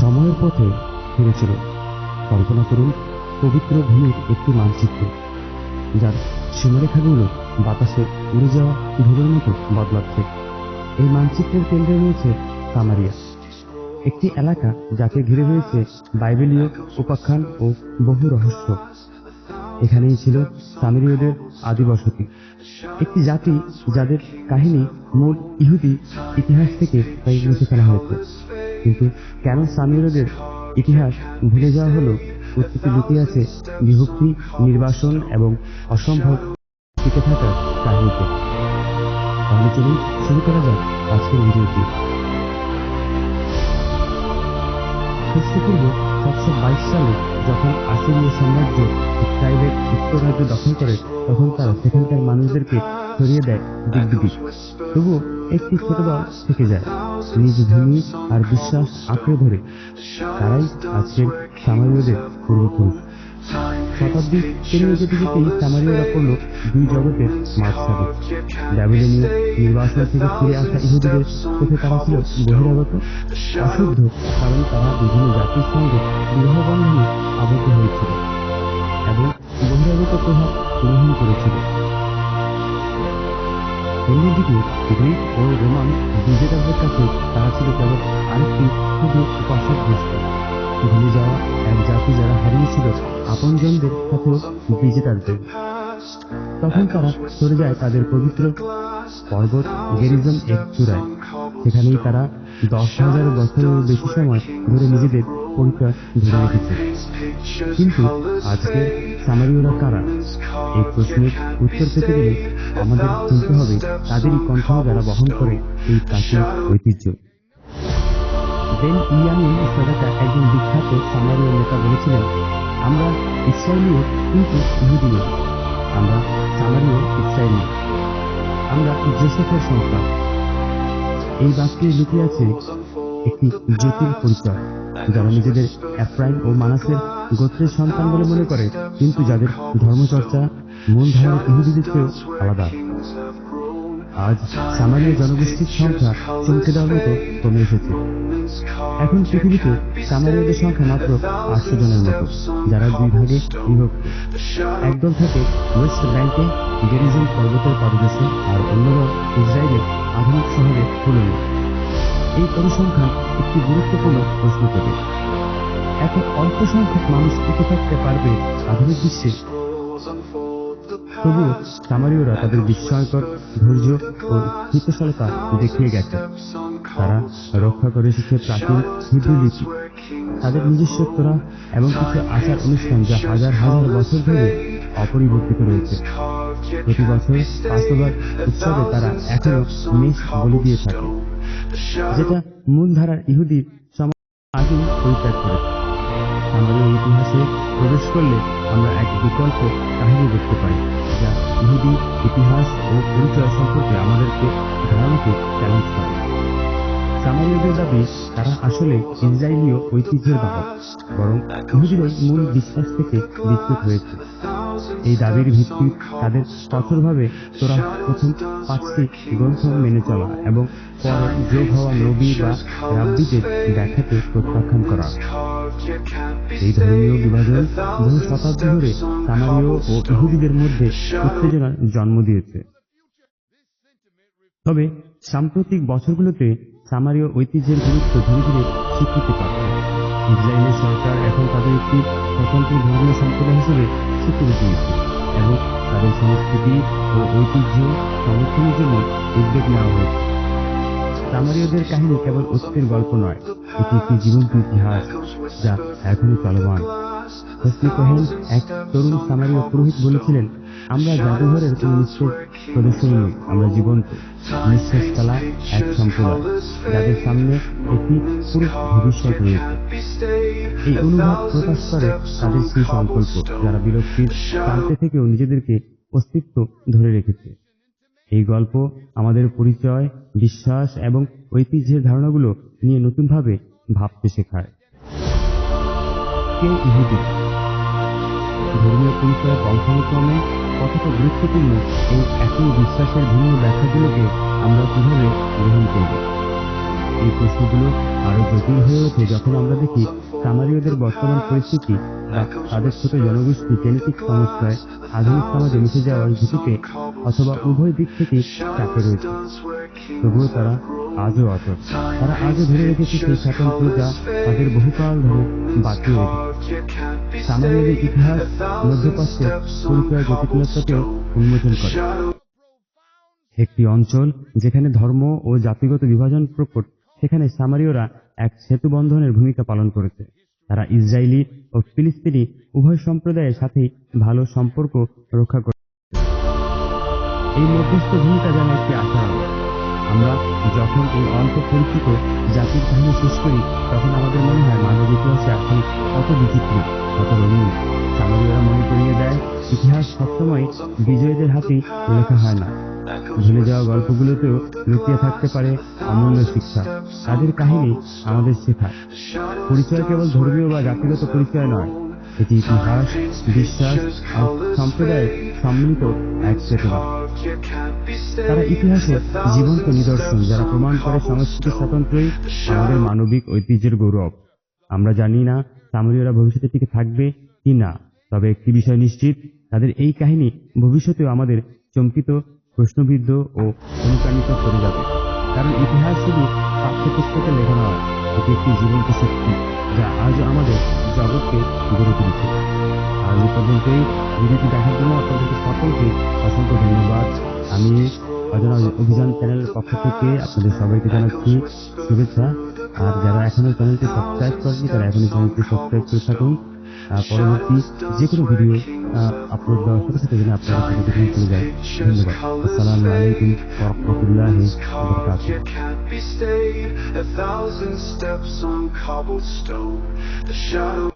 সময়ের পথে ফিরেছিল কল্পনা করুন, পবিত্র ভূমির একটি মানচিত্র, যার সীমারেখাগুলো বাতাসে উড়ে যাওয়া ধুলোর মতো বদলাচ্ছে। এই মানচিত্রের কেন্দ্রে রয়েছে সামারিয়া একটি এলাকা যাকে ঘিরে রয়েছে বাইবেলীয় উপাখ্যান ও বহু রহস্য। এখানেই ছিল সামিরীয়দের আদিবসতি, একটি জাতি যাদের কাহিনী মূল ইহুদি ইতিহাস থেকে তাই মুছে ফেলা হয়েছে। কিন্তু কেন সামিরীয়দের ইতিহাস ভুলে যাওয়া হলো? উত্তরটি লুকিয়ে আছে বিভক্তি, নির্বাসন এবং অসম্ভব টিকে থাকার কাহিনীতে। তাহলে চলুন শুরু করা যাক আজকের ভিডিওটি। খ্রিস্টপূর্ব সাতশো বাইশ সালে যখন আসিরীয় সাম্রাজ্য ইসরায়েলের উত্তর রাজ্য দখল করে, তখন তারা সেখানকার মানুষদেরকে সরিয়ে দেয় দিক দিক তবুও একটি ছোট দল থেকে যায়। নিজ ভূমি আর বিশ্বাস আঁকড়ে ধরে। তারাই আজকের সামারীয়দের পূর্বপুরুষ। শতাব্দী পেরিয়ে যেতে যেতেই সামারীয়রা পড়ল দুই জগতের মাঝখানে। ব্যাবিলনীয় নির্বাসন থেকে ফিরে আসা ইহুদিদের চোখে তারা ছিল বহিরাগত, অশুদ্ধ, কারণ তারা বিভিন্ন জাতির সঙ্গে বিবাহ বন্ধনে আবদ্ধ হয়েছিল। এবং বহিরাগত প্রভাব গ্রহণ করেছিল। অন্যদিকে গ্রিক ও রোমান বিজেতাদের কাছে তারা ছিল কেবল আরেকটি শুধু উপাসক গোষ্ঠ। ভুলে যাওয়া এক জাতি যারা হারিয়েছিল আপনজনদের সাথেও বিজেতাদের তখন তারা চলে যায় তাদের পবিত্র পর্বত গেরিজম এক চূড়ায়। সেখানেই তারা দশ হাজার বছরের বেশি সময় ধরে নিজেদের পরিচয় ধরে রেখেছে। কিন্তু আজকে সামারীয়রা কারা? এই প্রশ্নের উত্তর পেতে গেলে আমাদের শুনতে হবে তাদেরই কণ্ঠ যারা বহন করে এই প্রাচীন ঐতিহ্য। বেন ইয়ামিন সাদাকা একজন বিখ্যাত সামারীয় নেতা বলেছিলেন, আমরা ইসরায়েলীয় কিন্তু ইহুদি নই, আমরা সামারীয় ইসরায়েলি আমরা জোসেফের সন্তান এই বাক্যে লুকিয়ে আছে একটি জটিল পরিচয়, যারা নিজেদের অ্যাপ্রাইম ও মানাসের গোত্রের সন্তান বলে মনে করে, কিন্তু যাদের ধর্মচর্চা মূল ধারণ ইহুদিদের চেয়েও আলাদা। আজ সামান্য জনগোষ্ঠীর সংখ্যা চমকে দেওয়ার মতো কমে এসেছে। এখন পৃথিবীতে সামারিয়াদের সংখ্যা মাত্র আটশো জনের মতো, যারা দুই ভাগে বিভক্ত। একদল থাকে ওয়েস্ট ব্যাংকে গেরিজন পর্বতের পাদদেশে আর অন্যদল ইসরায়েলের আধুনিক শহরে খুলনে এই পরিসংখ্যান একটি গুরুত্বপূর্ণ প্রশ্ন করে এখন অল্প সংখ্যক মানুষ টিকে থাকতে পারবে আধুনিক বিশ্বে তবুও সামারীয়রা তাদের বিস্ময়কর ধৈর্য ও স্থিতশীলতা দেখিয়ে গেছে। তারা রক্ষা করে এসেছে প্রাচীন হিব্রু লিপি। তাদের নিজস্ব তোরা এবং কিছু আচার অনুষ্ঠান যা হাজার হাজার বছর ধরে অপরিবর্তিত রয়েছে। প্রতি বছর পাঁচবার উৎসবে তারা এখনও মেষ বলি দিয়ে থাকে, যেটা মূলধারার ইহুদি সমাজ আগেই পরিত্যাগ করেছে। সামারীয় ইতিহাসে প্রবেশ করলে আমরা এক বিকল্প কাহিনী দেখতে পাই, যা ইহুদি ইতিহাস ও পরিচয় সম্পর্কে আমাদেরকে ধারণাকে চ্যালেঞ্জ করে। সামারীয়দের তারা আসলে ইসরায়েলীয় ঐতিহ্যের বাহক, বরং ইহুদিরাই মূল বিশ্বাস থেকে বিচ্যুত হয়েছে। এই দাবির ভিত্তি তাদের কঠোরভাবে তোরা প্রথম পাঁচটি গ্রন্থ মেনে চলা এবং পরে যোগ হওয়া নবী বা রাব্বিদের ব্যাখ্যাকে প্রত্যাখ্যান করা। এই ধর্মীয় বিভাজন বহু শতাব্দী ধরে সামারীয় ও ইহুদিদের মধ্যে উত্তেজনার জন্ম দিয়েছে। তবে সাম্প্রতিক বছরগুলোতে সামারীয় ঐতিহ্যের গুরুত্ব ধীরে ধীরে স্বীকৃতি পাচ্ছে। ইসরায়েলের সরকার এখন তাদের একটি স্বতন্ত্র ধর্মীয় সম্প্রদায় হিসেবে স্বীকৃতি দিয়েছে এবং তাদের সংস্কৃতি ও ঐতিহ্য সংরক্ষণের জন্য উদ্যোগ নেওয়া হয়েছে। সামারীয়দের কাহিনী কেবল অতীতের গল্প নয়, এটি একটি জীবন্ত ইতিহাস যা এখনই চলমান। হোসনি কোহেন এক তরুণ সামারীয় পুরোহিত বলেছিলেন আমরা জাদুঘরের কোন প্রদর্শনী নই আমরা জীবন্ত, নিঃশ্বাস ফেলা এক সম্প্রদায়, যাদের সামনে একটি পুরো ভবিষ্যৎ রয়েছে। এই অনুভব প্রকাশ করে তাদের সেই সংকল্প, যারা বিরক্তির প্রান্তে থেকেও নিজেদেরকে অস্তিত্ব ধরে রেখেছে। এই গল্প, আমাদের পরিচয়, বিশ্বাস এবং ঐতিহ্যের ধারণাগুলো নিয়ে নতুনভাবে ভাবতে শেখায়। কে ইহুদি? ধর্মীয় পরিচয় বংশানুক্রমে কতটা গুরুত্বপূর্ণ এই একই বিশ্বাসের ভিন্ন ব্যাখ্যাগুলোকে আমরা কীভাবে গ্রহণ করব? এই প্রশ্নগুলো আরও জটিল হয়ে ওঠে যখন আমরা দেখি সামারীয়দের বর্তমান পরিস্থিতি তাদের ছোট জনগোষ্ঠী জেনেটিক সমস্যায় আধুনিক সমাজে মিশে যাওয়ার ঝুঁকিতে অথবা উভয় দিক থেকে চাপে রয়েছে। তবুও তারা আজও অটল তারা আজও ধরে রেখেছে সেই স্বাতন্ত্র যা তাদের বহুকাল ধরে বাঁচিয়ে রেখেছে। সামারীয়দের ইতিহাস মধ্যপ্রাচ্যের পরিচয় জটিলতাকেও উন্মোচন করে। একটি অঞ্চল যেখানে ধর্ম ও জাতিগত বিভাজন প্রকট, সেখানে সামারীয়রা এক সেতু বন্ধনের ভূমিকা পালন করেছে। তারা ইসরায়েলি ও ফিলিস্তিনি উভয় সম্প্রদায়ের সাথেই ভালো সম্পর্ক রক্ষা করে এই মধ্যস্থ ভূমিকা যেন একটি আলো আমরা যখন এই অল্প পরিচিত জাতির কাহিনী শেষ করি, তখন আমাদের মনে হয় মানব ইতিহাসে এখন কত বিচিত্র, কত রঙিন। সামারীয়রা মনে করিয়ে দেয়, ইতিহাস সবসময় বিজয়ীদের হাতেই লেখা হয় না। ভুলে যাওয়া গল্পগুলোতেও লুকিয়ে থাকতে পারে অমূল্য শিক্ষা। তাদের কাহিনী আমাদের শেখা পরিচয় কেবল ধর্মীয় বা জাতিগত পরিচয় নয়, এটি ইতিহাস, বিশ্বাস সম্প্রদায়ের সম্মিলিত এক চেতনা। তারা ইতিহাসের জীবন্ত নিদর্শন যারা প্রমাণ করে সংস্কৃতি স্বাতন্ত্র্যই আমাদের মানবিক ঐতিহ্যের গৌরব। আমরা জানি না সামরীয়রা ভবিষ্যতে টিকে থাকবে কি না, তবে একটি বিষয় নিশ্চিত, তাদের এই কাহিনী ভবিষ্যতেও আমাদের চমকিত, প্রশ্নবিদ্ধ ও অনুপ্রাণিত করে যাবে। কারণ ইতিহাস শুধু পাঠ্যপুস্তকে লেখা নয়, এটি একটি জীবন্ত শক্তি যা আজও আমাদের জগৎকে গড়ে তুলছে। আজ পর্যন্তই। ভিডিওটি দেখার জন্য আপনাদেরকে সকলকে অসংখ্য ধন্যবাদ। আমি অজানা অভিযান চ্যানেলের পক্ষ থেকে আপনাদের সবাইকে জানাচ্ছি শুভেচ্ছা। আর যারা এখনও চ্যানেলটি সাবস্ক্রাইব করেনি তারা এখনই চ্যানেলটি সাবস্ক্রাইব করে থাকুন। পরবর্তী যে কোনো ভিডিও আপলোড দেওয়ার সাথে সাথে যেন আপনাদের সাথে চলে যায়। ধন্যবাদ। আসসালামু আলাইকুম shadow.